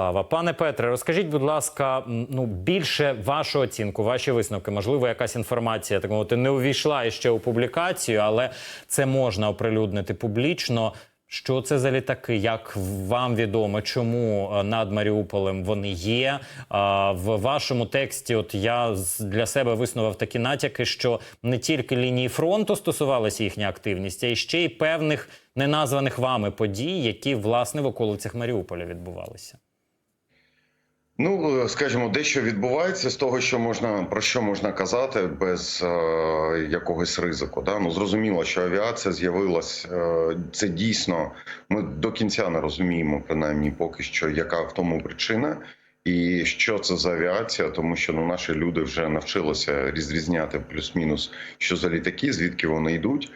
Слава. Пане Петре, розкажіть, будь ласка, ну більше вашу оцінку, ваші висновки. Можливо, якась інформація так мовити не увійшла іще у публікацію, але це можна оприлюднити публічно. Що це за літаки? Як вам відомо, чому е, над Маріуполем вони є? А, В вашому тексті, от я для себе висновив такі натяки, що не тільки лінії фронту стосувалася їхня активність, а й ще й певних неназваних вами подій, які власне в околицях Маріуполя відбувалися. Ну, е, скажімо, дещо відбувається з того, що можна про що можна казати без е, якогось ризику. Да? Ну зрозуміло, що авіація з'явилась. Е, це дійсно. Ми до кінця не розуміємо, принаймні поки що, яка в тому причина. І що це за авіація, тому що ну наші люди вже навчилися розрізняти плюс-мінус, що за літаки, звідки вони йдуть.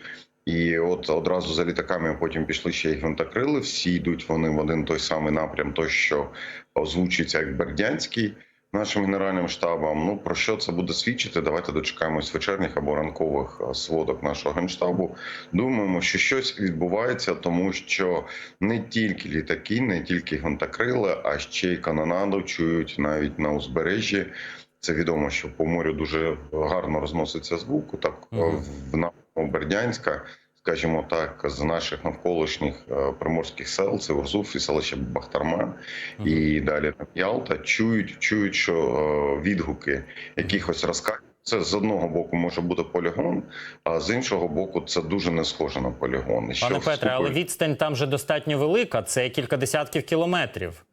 І от одразу за літаками потім пішли ще й гвинтокрили. Всі йдуть вони в один той самий напрям, той що озвучується як Бердянський нашим генеральним штабом. Ну про що це буде свідчити? Давайте дочекаємось вечірніх або ранкових е, сводок нашого генштабу. Думаємо, що щось відбувається, тому що не тільки літаки, не тільки гвинтокрили, а ще й канонаду чують навіть на узбережжі. Це відомо, що по морю дуже гарно розноситься звук. Так е, в напрямку Бердянська, скажімо так, з наших навколишніх е, приморських сел, це Урзуф і селище Бахтарма, і далі Ялта, чують, чують, що е, відгуки якихось розкатів. Це з одного боку може бути полігон, а з іншого боку, це дуже не схоже на полігон. Пане Петре, але відстань там же достатньо велика. Це кілька десятків кілометрів.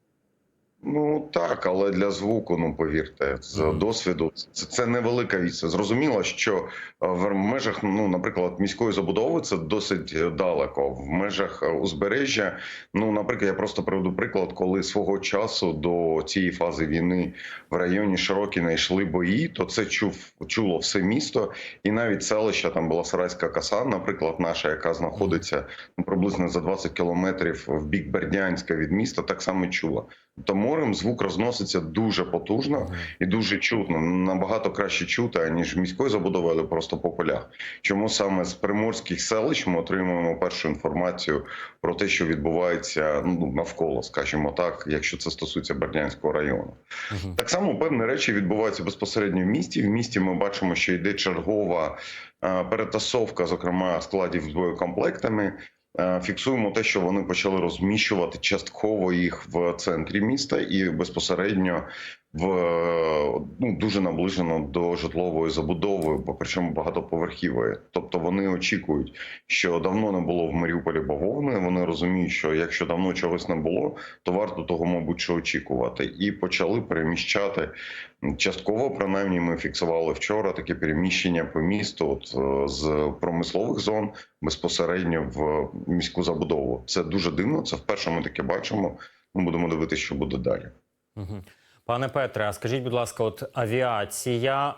Ну так, але для звуку, ну повірте, з досвіду це, це невелика відстань. Зрозуміло, що е, в межах, ну, наприклад, міської забудови це досить далеко. В межах е, узбережжя, ну, наприклад, я просто приведу приклад, коли свого часу до цієї фази війни в районі Широкіна йшли бої, то це чув чуло все місто, і навіть селище там була Сарайська коса, наприклад, наша, яка знаходиться ну, приблизно за 20 кілометрів в бік Бердянська від міста, так само чула. Тобто морем звук розноситься дуже потужно і дуже чутно. Набагато краще чути, аніж міської забудови, але просто по полях. Чому саме з приморських селищ ми отримуємо першу інформацію про те, що відбувається ну, навколо, скажімо так, якщо це стосується Бердянського району. Мгм. Так само певні речі відбуваються безпосередньо в місті. В місті ми бачимо, що йде чергова е, перетасовка, зокрема складів з боєкомплектами. Е, Фіксуємо те, що вони почали розміщувати частково їх в центрі міста і безпосередньо в ну дуже наближено до житлової забудови, бо причому багатоповерхівої. Тобто вони очікують, що давно не було в Маріуполі бавовни. Вони розуміють, що якщо давно чогось не було, то варто того, мабуть, що очікувати, і почали переміщати частково. Принаймні, ми фіксували вчора таке переміщення по місту, от е, з промислових зон безпосередньо в міську забудову. Це дуже дивно. Це вперше ми таке бачимо. Ми будемо дивитися, що буде далі. Мгм. Пане Петре, а скажіть, будь ласка, от авіація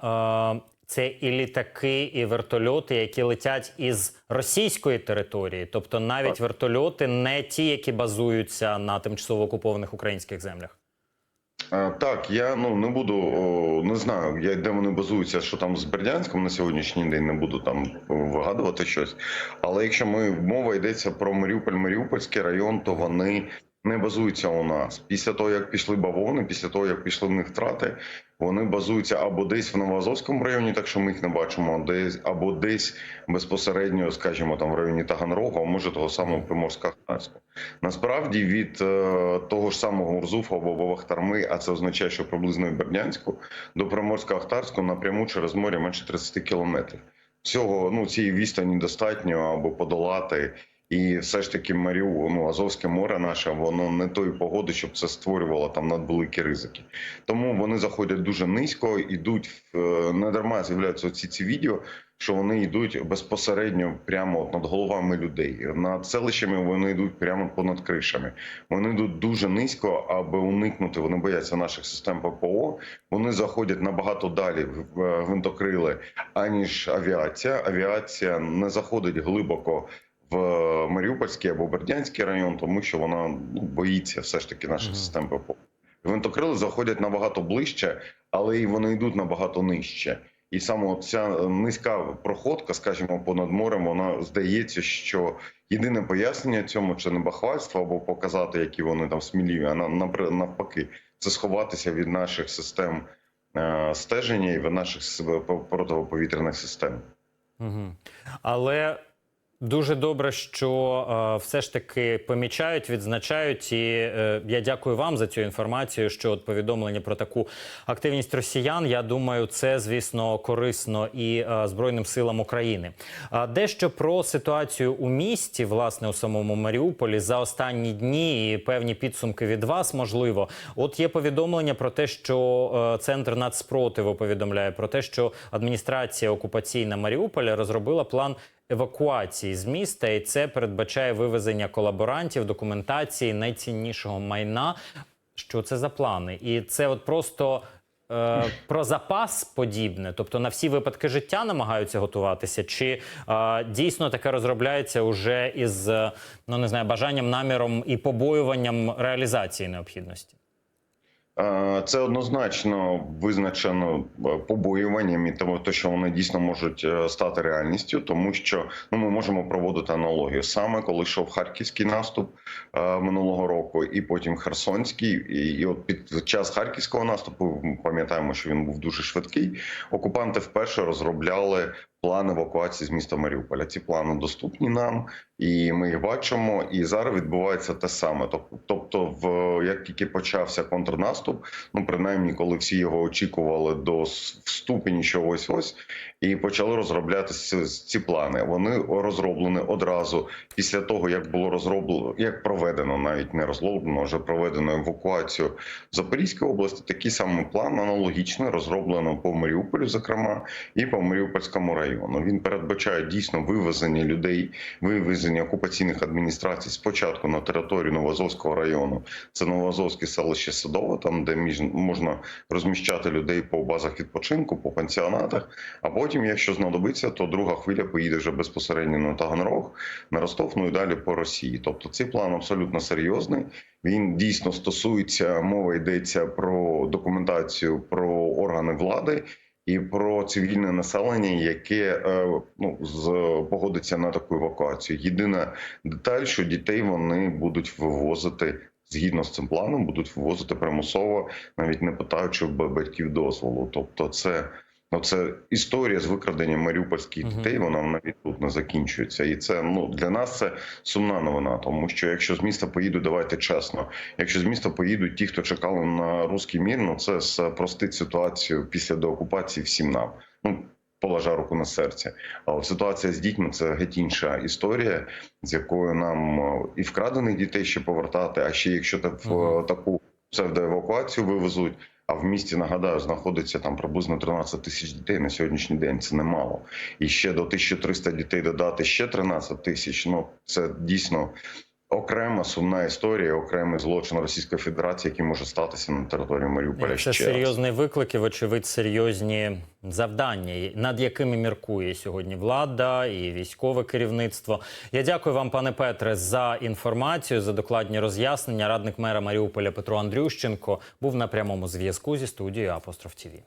е, це і літаки, і вертольоти, які летять із російської території, тобто навіть Так. вертольоти не ті, які базуються на тимчасово окупованих українських землях. Е, Так, я ну не буду о, не знаю, я де вони базуються, що там з Бердянськом на сьогоднішній день не буду там вигадувати щось. Але якщо ми мова йдеться про Маріуполь, Маріупольський район, то вони не базуються у нас. Після того, як пішли бавовни, після того як пішли в них втрати, вони базуються або десь в Новоазовському районі, так що ми їх не бачимо, десь або десь безпосередньо, скажімо, там в районі Таганрога, а може того самого Приморська-Ахтарського. Насправді від е, того ж самого Урзуфа або Бавахтарми, а це означає, що приблизно і Бердянську до Приморська-Ахтарського напряму через море менше 30 кілометрів. Цього ну цієї відстані достатньо аби подолати. І все ж таки Маріу, ну Азовське море наше, воно не тої погоди, щоб це створювало там надвеликі ризики. Тому вони заходять дуже низько, ідуть е, не дарма з'являються ці ці відео, що вони йдуть безпосередньо прямо над головами людей. Над селищами вони йдуть прямо понад кришами. Вони йдуть дуже низько, аби уникнути. Вони бояться наших систем ППО. Вони заходять набагато далі в е, гвинтокрили, аніж авіація. Авіація не заходить глибоко в Маріупольський або Бердянський район, тому що вона ну, боїться все ж таки наших Мгм. систем ППО. Гвинтокрили заходять набагато ближче, але і вони йдуть набагато нижче. І саме ця низька проходка, скажімо, понад морем, вона здається, що єдине пояснення цьому це не бахвальство або показати, які вони там сміливі, а навпаки, це сховатися від наших систем е, стеження і від наших протиповітряних систем. Угу. Але дуже добре, що е, все ж таки помічають, відзначають. І е, я дякую вам за цю інформацію. Що от повідомлення про таку активність росіян. Я думаю, це звісно корисно і е, Збройним силам України. А дещо про ситуацію у місті, власне, у самому Маріуполі за останні дні і певні підсумки від вас, можливо. От є повідомлення про те, що центр нацспротиву повідомляє про те, що адміністрація окупаційна Маріуполя розробила план. Евакуації з міста, і це передбачає вивезення колаборантів, документації найціннішого майна. Що це за плани? І це от просто е, про запас подібне, тобто на всі випадки життя намагаються готуватися, чи е, дійсно таке розробляється уже із ну не знаю бажанням, наміром і побоюванням реалізації необхідності? Це однозначно визначено е, побоюванням і тому, то, що вони дійсно можуть е, стати реальністю, тому що ну ми можемо проводити аналогію саме коли йшов харківський наступ е, минулого року, і потім Херсонський, і, і от під час харківського наступу ми пам'ятаємо, що він був дуже швидкий. Окупанти вперше розробляли план евакуації з міста Маріуполя. Ці плани доступні нам, і ми їх бачимо. І зараз відбувається те саме. Тоб- Тобто, в як тільки почався контрнаступ, ну принаймні, коли всі його очікували до с- в ступені, що ось ось, і почали розробляти ці- плани. Вони розроблені одразу після того, як було розроблено, як проведено, навіть не розроблено, вже проведено евакуацію в Запорізькій області. Такий самий план аналогічний розроблено по Маріуполю, зокрема, і по Маріупольському району. Він передбачає дійсно вивезення людей, вивезення окупаційних адміністрацій спочатку на територію Новоазовського району. Це Новоазовське селище Садово, там де можна розміщати людей по базах відпочинку, по пансіонатах. А потім, якщо знадобиться, то друга хвиля поїде вже безпосередньо на Таганрог, на Ростов, ну і далі по Росії. Тобто цей план абсолютно серйозний. Він дійсно стосується мова йдеться про документацію про органи влади. І про цивільне населення, яке е, ну з погодиться на таку евакуацію. Єдина деталь, що дітей вони будуть вивозити згідно з цим планом, будуть вивозити примусово, навіть не питаючи батьків дозволу. Тобто, це ну це історія з викраденням маріупольських дітей. Вона навіть тут не закінчується, і це ну для нас це сумна новина. Тому що якщо з міста поїдуть, давайте чесно. Якщо з міста поїдуть ті, хто чекали на руський мір, ну це спростить ситуацію після деокупації всім нам. Ну положа руку на серце. А от ситуація з дітьми це геть інша історія, з якою нам е, і вкрадених дітей ще повертати. А ще якщо так в Мгм. таку псевдоевакуацію вивезуть. А в місті нагадаю, знаходиться там приблизно 13 тисяч дітей на сьогоднішній день. Це немало. І ще до 1300 дітей додати ще 13 тисяч. Ну це дійсно окрема сумна історія, окремий злочин Російської Федерації, який може статися на території Маріуполя. Це ще раз. серйозний виклик і, вочевидь, серйозні завдання, над якими міркує сьогодні влада і військове керівництво. Я дякую вам, пане Петре, за інформацію, за докладні роз'яснення. Радник мера Маріуполя Петро Андрющенко був на прямому зв'язку зі студією Апостроф ТІВІ.